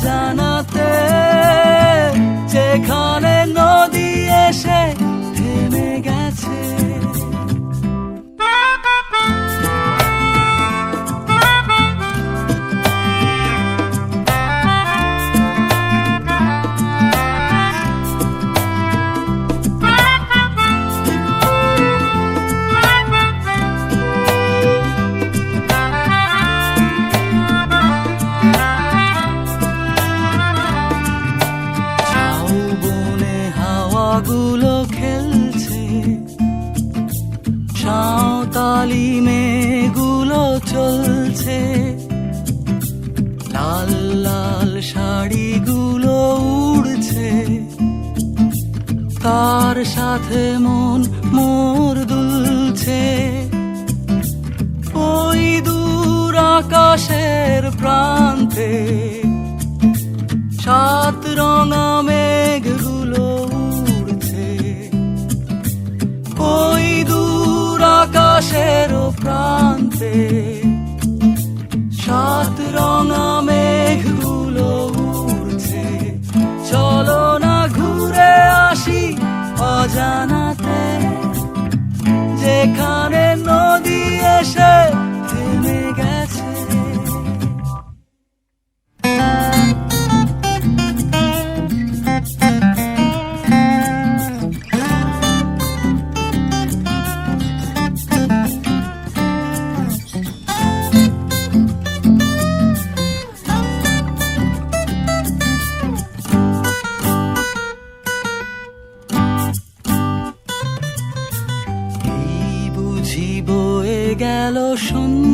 অজানাতে যেখানে নদী এসে থেমে গেছে। সাঁওতালি মেয়েগুলো চলছে। লাল লাল শাড়িগুলো উড়ছে। তার সাথে মন মোর দুলছে? ওই দূর আকাশের প্রান্তে সাত রঙা প্রান্তে সাত রঙা মেঘগুলো উড়ছে। চলো না ঘুরে আসি অজানাতে। যেখানে গেল সন্ধ্যা।